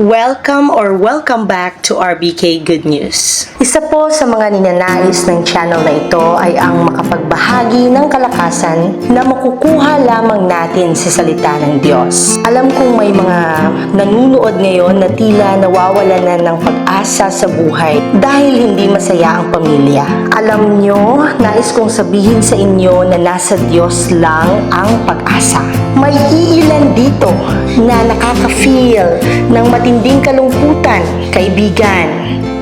Welcome or welcome back to RBK Good News. Isa po sa mga ninanais ng channel na ito ay ang makapagbahagi ng kalakasan na makukuha lamang natin sa salita ng Diyos. Alam kong may mga nanunood ngayon na tila nawawalan na ng pag-asa sa buhay dahil hindi masaya ang pamilya. Alam nyo, nais kong sabihin sa inyo na nasa Diyos lang ang pag-asa. May iilan dito na nakaka-feel ng matinding kalungkutan, kaibigan.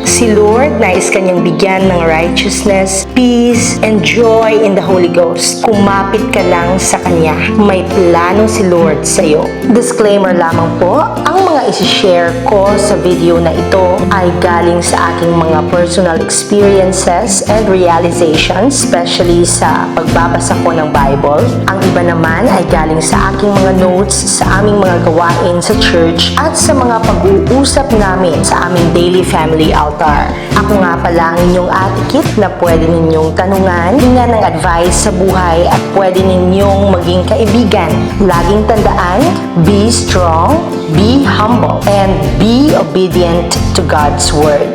Si Lord nais kanyang bigyan ng righteousness, peace, and joy in the Holy Ghost. Kumapit ka lang sa Kanya. May plano si Lord sa iyo. Disclaimer lamang po, ang isi-share ko sa video na ito ay galing sa aking mga personal experiences and realizations, especially sa pagbabasa ko ng Bible. Ang iba naman ay galing sa aking mga notes sa aming mga gawain sa church at sa mga pag-uusap namin sa aming daily family altar. Ako nga pala ang inyong atikit na pwede ninyong tanungan, hinga ng advice sa buhay at pwede ninyong maging kaibigan. Laging tandaan, be strong, be humble, and be obedient to God's Word.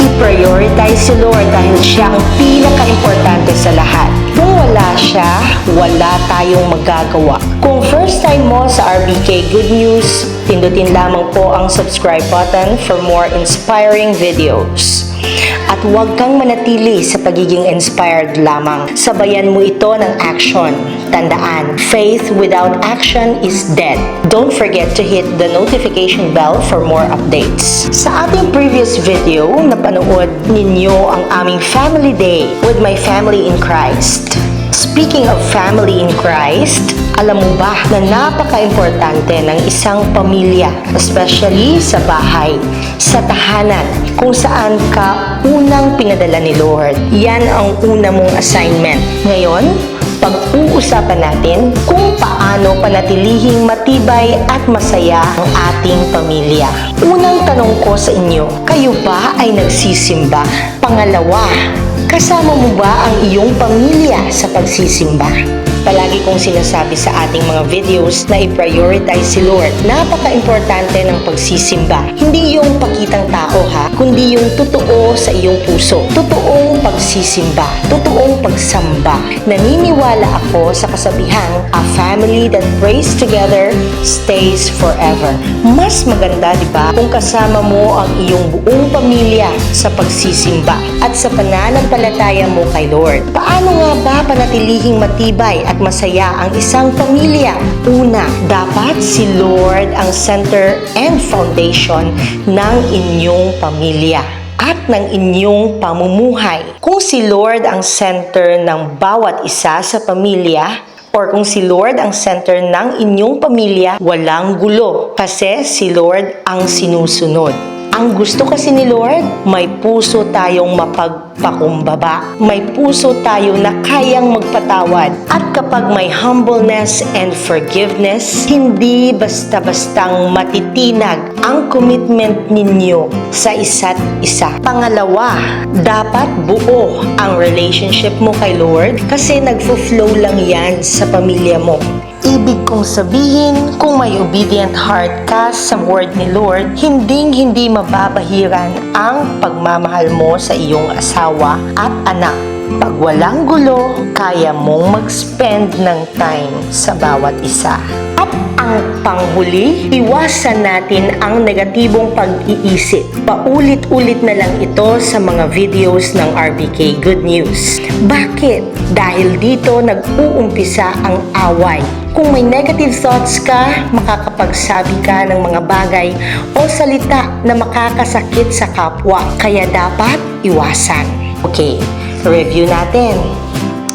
I-prioritize si Lord dahil siya ang pinaka-importante sa lahat. Kung wala siya, wala tayong magagawa. Kung first time mo sa RBK Good News, pindutin lamang po ang subscribe button for more inspiring videos. Huwag kang manatili sa pagiging inspired lamang. Sabayan mo ito ng action. Tandaan, faith without action is dead. Don't forget to hit the notification bell for more updates. Sa ating previous video, napanood ninyo ang aming Family Day with my family in Christ. Speaking of family in Christ, alam mo ba na napaka-importante ng isang pamilya, especially sa bahay, sa tahanan, kung saan ka unang pinadala ni Lord. Yan ang una mong assignment. Ngayon, pag-uusapan natin kung paano panatilihing matibay at masaya ang ating pamilya. Unang tanong ko sa inyo, kayo ba ay nagsisimba? Pangalawa, kasama mo ba ang iyong pamilya sa pagsisimba? Palagi kong sinasabi sa ating mga videos na i-prioritize si Lord. Napaka-importante ng pagsisimba. Hindi yung pakitang tao ha, kundi yung totoo sa iyong puso. Totoong pagsisimba. Totoong pagsamba. Naniniwala ako sa kasabihang, a family that prays together stays forever. Mas maganda, di ba, kung kasama mo ang iyong buong pamilya sa pagsisimba at sa pananampalataya mo kay Lord. Paano nga ba panatilihing matibay at masaya ang isang pamilya? Una, dapat si Lord ang center and foundation ng inyong pamilya at ng inyong pamumuhay. Kung si Lord ang center ng bawat isa sa pamilya, or kung si Lord ang center ng inyong pamilya, walang gulo kasi si Lord ang sinusunod. Ang gusto kasi ni Lord, may puso tayong mapagpakumbaba. May puso tayo na kayang magpatawad. At kapag may humbleness and forgiveness, hindi basta-bastang matitinag ang commitment ninyo sa isa't isa. Pangalawa, dapat buo ang relationship mo kay Lord kasi nagfo-flow lang yan sa pamilya mo. Ibig kong sabihin, kung may obedient heart ka sa word ni Lord, hinding hindi mababahiran ang pagmamahal mo sa iyong asawa at anak. Pag walang gulo, kaya mong mag-spend ng time sa bawat isa. At ang panghuli, iwasan natin ang negatibong pag-iisip. Paulit-ulit na lang ito sa mga videos ng RBK Good News. Bakit? Dahil dito nag-uumpisa ang away. Kung may negative thoughts ka, makakapagsabi ka ng mga bagay o salita na makakasakit sa kapwa. Kaya dapat iwasan. Okay, review natin.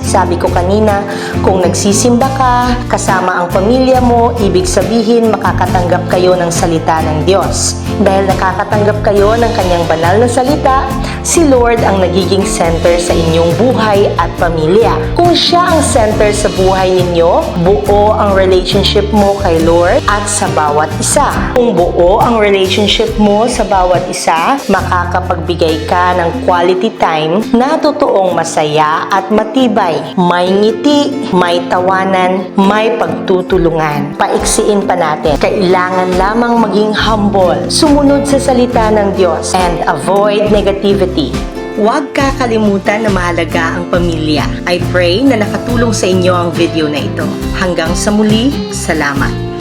Sabi ko kanina, kung nagsisimba ka, kasama ang pamilya mo, ibig sabihin makakatanggap kayo ng salita ng Diyos. Dahil nakakatanggap kayo ng kanyang banal na salita, si Lord ang nagiging center sa inyong buhay at pamilya. Kung siya ang center sa buhay ninyo, buo ang relationship mo kay Lord at sa bawat isa. Kung buo ang relationship mo sa bawat isa, makakapagbigay ka ng quality time na totoong masaya at matibay May ngiti, may tawanan, may pagtutulungan. Paiksiin pa natin. Kailangan lamang maging humble, sumunod sa salita ng Diyos, and avoid negativity. Huwag kakalimutan na mahalaga ang pamilya. I pray na nakatulong sa inyo ang video na ito. Hanggang sa muli, salamat.